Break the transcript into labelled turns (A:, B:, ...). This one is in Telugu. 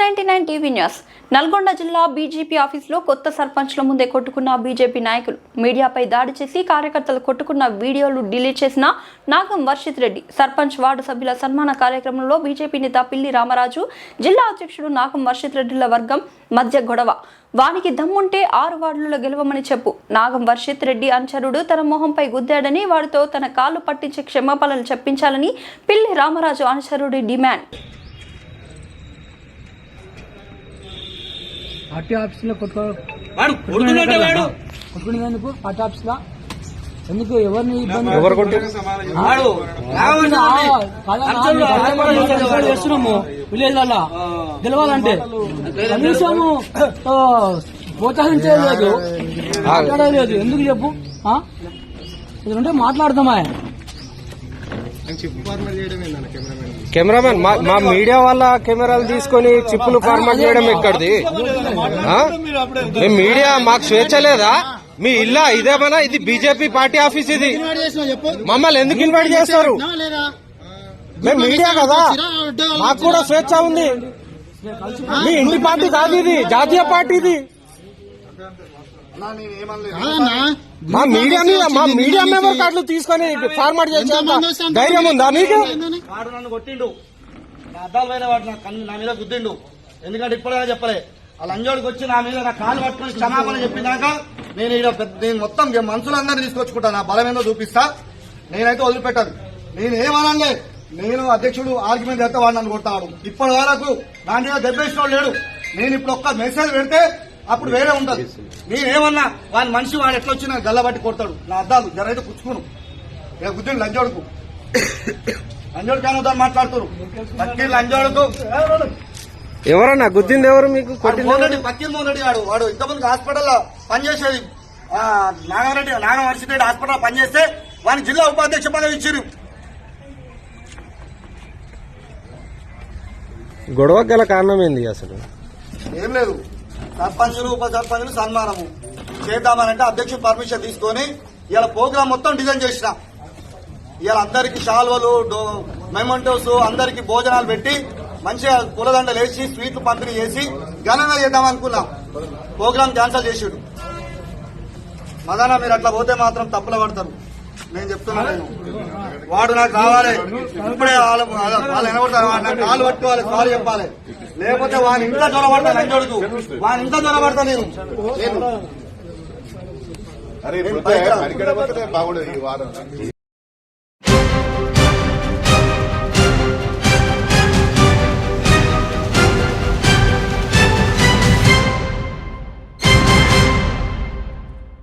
A: Ninety nine TV news. Nalgonda జిల్లా బీజేపీ ఆఫీసులో కొత్త సర్పంచ్ల ముందే కొట్టుకున్న బీజేపీ నాయకులు. మీడియాపై దాడి చేసి కార్యకర్తలు కొట్టుకున్న వీడియోలు డిలీట్ చేసిన నాగం వర్షిత్ రెడ్డి. సర్పంచ్ వార్డు సభ్యుల సన్మాన కార్యక్రమంలో బీజేపీ నేత పిల్లి రామరాజు జిల్లా అధ్యక్షుడు నాగం వర్షిత్ రెడ్డిల వర్గం మధ్య గొడవ. వానికి దమ్ముంటే ఆరు వార్డులలో గెలవమని చెప్పు. నాగం వర్షిత్ రెడ్డి అనుచరుడు తన మొహంపై గుద్దాడని వాడితో తన కాళ్ళు పట్టించి క్షమాపణలు చెప్పించాలని పిల్లి రామరాజు అనుచరుడి డిమాండ్.
B: పార్టీ ఆఫీస్లో కొట్టుకో కొట్టుకునేందుకు పార్టీ ఆఫీస్లో ఎందుకు ఎవరిని ఇబ్బంది. చేస్తున్నాము విలేజ్లలో గెలవాలంటే. కనీసము ఆ, ప్రోత్సహించేది లేదు మాట్లాడేది లేదు ఎందుకు చెప్పు? ఆ? ఇదంటే మాట్లాడదామా
C: కెమెరామెన్ మా మీడియా వాళ్ళ కెమెరాలు తీసుకొని చిప్పులు ఫార్మాట్ చేయడం ఎక్కడిది? మీడియా మాకు స్వేచ్ఛ లేదా? మీ ఇల్లా ఇదేమన్నా ఇది బీజేపీ పార్టీ ఆఫీస్ ఇది. మమ్మల్ని ఎందుకు ఇన్వైట్ చేస్తారు? మేము మీడియా కదా. మాకు కూడా స్వేచ్ఛ ఉంది. మీ ఇంటి పార్టీ కాదు ఇది జాతీయ పార్టీ ఇది. మా మీడియా మీద మా మీడియా మెంబర్ కార్డులు తీసుకొని ఫార్మాట్ చేసేంత ధైర్యం ఉందా మీకు
D: వాడు నన్ను కొట్టిండు. నా అద్దాలు పైన వాడు నా కన్ను నా మీద గుద్దిండు. ఎందుకంటే ఇప్పుడైనా చెప్పలే. ఆ లంజోడికి వచ్చి నా మీద నా కాలు పట్టుకుని క్షమాపణ చెప్పినాక నేను పెద్ద నేను మొత్తం మనుషులందరినీ తీసుకొచ్చుకుంటా. నా బలం ఏందో చూపిస్తా. నేనైతే వదిలిపెట్టాను. నేను ఏమనలే నేను అధ్యక్షుడు ఆర్గ్యుమెంట్ చేస్తే వాడు నన్ను కొడతాడు. ఇప్పటి వరకు నా మీద దెబ్బేసిన లేడు. నేను ఇప్పుడు ఒక్క మెసేజ్ పెడితే అప్పుడు వేరే ఉంటది. నేనేమన్నా వాని మనిషి వాడు ఎట్లా వచ్చి నాకు గల్లబట్టి కొడతాడు. నా అద్దాలు జరైతే పుచ్చుకోను. ఇక గుద్దిండు లంజోడుకు. లంజోడు కాముద్దాం మాట్లాడుతారు? పక్కి లంజోడుకు.
C: ఎవరన్నా గుద్దింది ఎవరు మీకు?
D: మోనడి పక్కిన మోనడి వాడు. వాడు ఇంతమంది హాస్పిటల్ పనిచేసేది నాగరెడ్డి నాగవర్సిటీ హాస్పిటల్ పనిచేస్తే వాని జిల్లా ఉపాధ్యక్ష పదవి ఇచ్చారు
C: గొడవ గల కారణం ఏంది అసలు?
D: ఏం లేదు. సర్పంచులు ఉప సర్పంచులు సన్మానము చేద్దామనంటే అధ్యక్షుడు పర్మిషన్ తీసుకొని ఇలా ప్రోగ్రామ్ మొత్తం డిజైన్ చేసిన. ఇలా అందరికి షాల్వలు మెమంటోస్ అందరికి భోజనాలు పెట్టి మంచిగా పూలదండలు వేసి స్వీట్లు పంపిణీ చేసి ఘనంగా చేద్దాం అనుకున్నాం. ప్రోగ్రామ్ క్యాన్సిల్ చేసాడు. మదన మీరు అట్లా పోతే మాత్రం తప్పుల పడతారు. నేను చెప్తున్నా నేను. వాడు నాకు కావాలి. ఇప్పుడే వాళ్ళ వాళ్ళు ఎనగొడతారు వాడు నాకు కాలు పట్టుకోవాలి సారీ చెప్పాలి. లేకపోతే వాని ఇంట్లో జ్వరపడతా నంజోడుకు వాని ఇంట్లో జ్వరపడతా నేను. నేను
E: అరే బాగుండదు ఈ వారం